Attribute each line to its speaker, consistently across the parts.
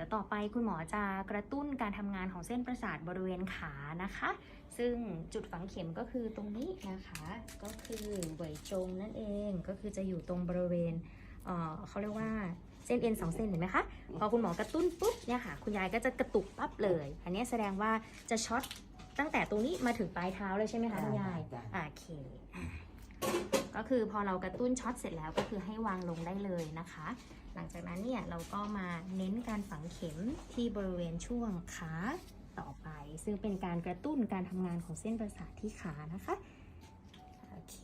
Speaker 1: ดี๋ยวต่อไปคุณหมอจะกระตุ้นการทำงานของเส้นประสาทบริเวณขานะคะ ซึ่งจุดฝังเข็มก็คือตรงนี้นะคะ ก็คือเหวยจงนั่นเองก็คือจะอยู่ตรงบริเวณเอ่อเขาเรียกว่าเส้นเอ็นสองเส้นเห็นไหมคะ พอคุณหมอกระตุ้นปุ๊บเนี่ยค่ะ คุณยายก็จะกระตุกปั๊บเลย อันนี้แสดงว่าจะช็อตตั้งแต่ตรงนี้มาถึงปลายเท้าเลยใช่ไหมคะคุณยาย
Speaker 2: จ้ะ
Speaker 1: อ่าโอเคอ่า ก็คือพอเรากระตุ้นช็อตเสร็จแล้วก็คือให้วางลงได้เลยนะคะ หลังจากนั้นเนี่ยเราก็มาเน้นการฝังเข็มที่บริเวณช่วงขาต่อไป ซึ่งเป็นการกระตุ้นการทำงานของเส้นประสาทที่ขานะคะโอเค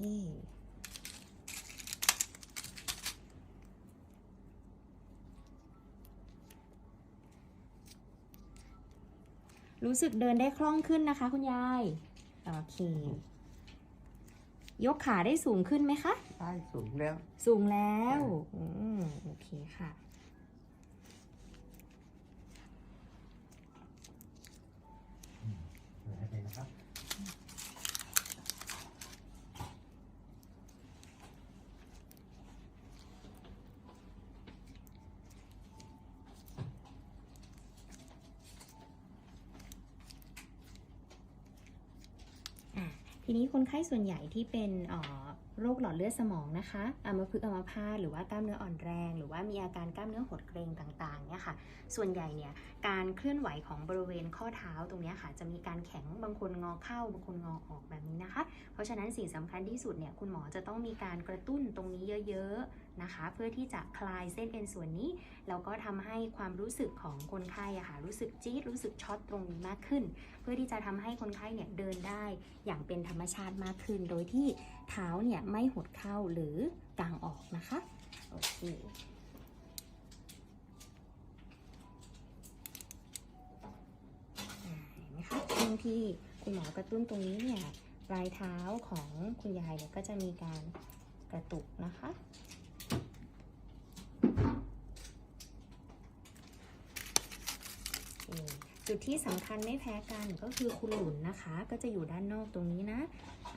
Speaker 1: รู้สึกเดินได้คล่องขึ้นนะคะคุณยาย โอเค ยกขาได้สูงขึ้นไหมคะ
Speaker 2: ได้สูงแล้ว
Speaker 1: สูงแล้วอืมโอเคค่ะ
Speaker 2: อะไรนะครับ
Speaker 1: ทีนี้คนไข้ส่วนใหญ่ที่เป็นโรคหลอดเลือดสมองนะคะอัมพฤกษ์อัมพาตหรือว่ากล้ามเนื้ออ่อนแรง หรือว่ามีอาการกล้ามเนื้อหดเกร็งต่างๆเนี่ยค่ะ ส่วนใหญ่เนี่ยการเคลื่อนไหวของบริเวณข้อเท้าตรงนี้ค่ะ จะมีการแข็งบางคนงอเข้าบางคนงอออกแบบนี้นะคะ เพราะฉะนั้นสิ่งสำคัญที่สุดเนี่ยคุณหมอจะต้องมีการกระตุ้นตรงนี้เยอะๆ นะคะ เพื่อที่จะคลายเส้นเอ็นส่วนนี้แล้วก็ทำให้ความรู้สึกของคนไข้อะค่ะรู้สึกจี๊ดรู้สึกช็อตตรงนี้มากขึ้น เพื่อที่จะทำให้คนไข้เนี่ยเดินได้อย่างเป็นธรรมชาติมากขึ้น โดยที่เท้าเนี่ยไม่หดเข้าหรือกางออกนะคะโอเคอ่าเห็นไหมคะช่วงที่คุณหมอกระตุ้นตรงนี้เนี่ยปลายเท้าของคุณยายเนี่ยก็จะมีการกระตุกนะคะ จุดที่สำคัญไม่แพ้กันก็คือคุณหลุนนะคะ ก็จะอยู่ด้านนอกตรงนี้นะ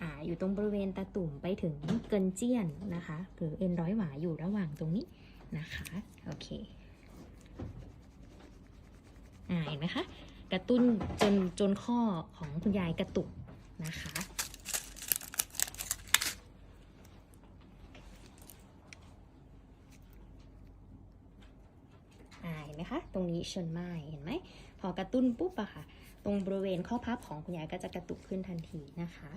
Speaker 1: อ่าอยู่ตรงบริเวณตาตุ่มไปถึงเกินเจียนนะคะ หรือเอ็นร้อยหวาอยู่ระหว่างตรงนี้นะคะโอเคอ่าเห็นไหมคะกระตุ้นจนจนข้อของคุณยายกระตุกนะคะ อ่าเห็ นไหมคะ ตรงนี้เชิญไม้เห็นไหม พอกระตุ้นปุ๊บอะค่ะ ตรงบริเวณข้อพับของคุณยายก็จะกระตุกขึ้นทันทีนะคะ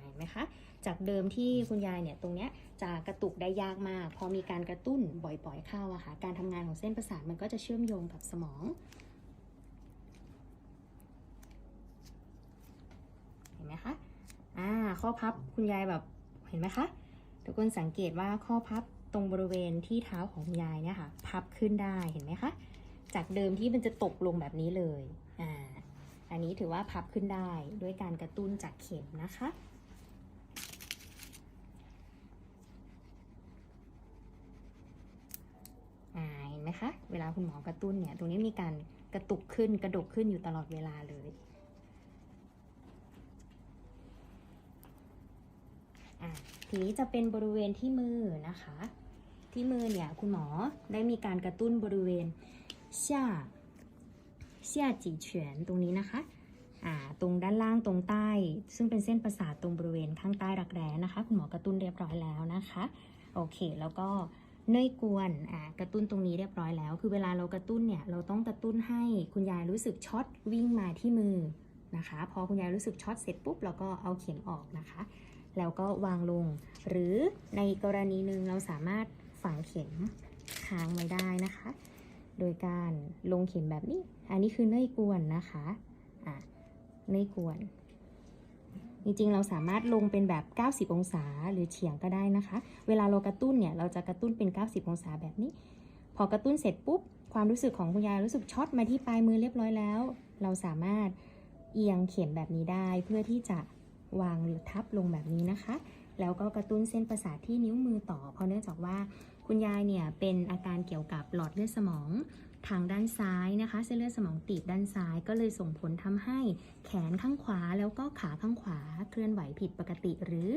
Speaker 1: เห็นไหมคะ จากเดิมที่คุณยายเนี่ยตรงเนี้ยจะกระตุกได้ยากมาก พอมีการกระตุ้นบ่อยๆเข้าอะค่ะ การทำงานของเส้นประสาทมันก็จะเชื่อมโยงกับสมองเห็นไหมคะ อ่า ข้อพับคุณยายแบบ เห็นไหมคะ ทุกคนสังเกตว่าข้อพับตรงบริเวณที่เท้าของคุณยายเนี่ยค่ะพับขึ้นได้เห็นไหมคะ จากเดิมที่มันจะตกลงแบบนี้เลยอ่าอันนี้ถือว่าพับขึ้นได้ด้วยการกระตุ้นจากเข็มนะคะเห็นไหมคะ เวลาคุณหมอกระตุ้นเนี่ย ตรงนี้มีการกระตุกขึ้นกระดกขึ้นอยู่ตลอดเวลาเลย อ่าทีนี้จะเป็นบริเวณที่มือนะคะ ที่มือเนี่ยคุณหมอได้มีการกระตุ้นบริเวณ下下จีเฉียนตรงนี้นะคะอ่าตรงด้านล่างตรงใต้ ซึ่งเป็นเส้นประสาทตรงบริเวณข้างใต้รักแร้นะคะ คุณหมอกระตุ้นเรียบร้อยแล้วนะคะโอเคแล้วก็เนยกวนอ่ากระตุ้นตรงนี้เรียบร้อยแล้ว คือเวลาเรากระตุ้นเนี่ยเราต้องกระตุ้นให้คุณยายรู้สึกช็อตวิ่งมาที่มือนะคะ พอคุณยายรู้สึกช็อตเสร็จปุ๊บเราก็เอาเข็มออกนะคะ แล้วก็วางลง หรือในกรณีหนึ่งเราสามารถฝังเข็มค้างไว้ได้นะคะ โดยการลงเข็มแบบนี้ อันนี้คือเนยกวนนะคะอะเนยกวน จริงๆ เราสามารถลงเป็นแบบ 90 องศาหรือเฉียงก็ได้นะคะ เวลาเรากระตุ้นเนี่ย เราจะกระตุ้นเป็น 90 องศาแบบนี้ พอกระตุ้นเสร็จปุ๊บ ความรู้สึกของคุณยายรู้สึกช็อตมาที่ปลายมือเรียบร้อยแล้ว เราสามารถเอียงเข็มแบบนี้ได้เพื่อที่จะ วางหรือทับลงแบบนี้นะคะ แล้วก็กระตุ้นเส้นประสาทที่นิ้วมือต่อ เพราะเนื่องจากว่าคุณยายเนี่ยเป็นอาการเกี่ยวกับหลอดเลือดสมองทางด้านซ้ายนะคะ เส้นเลือดสมองตีบด้านซ้าย ก็เลยส่งผลทำให้แขนข้างขวาแล้วก็ขาข้างขวาเคลื่อนไหวผิดปกติหรือ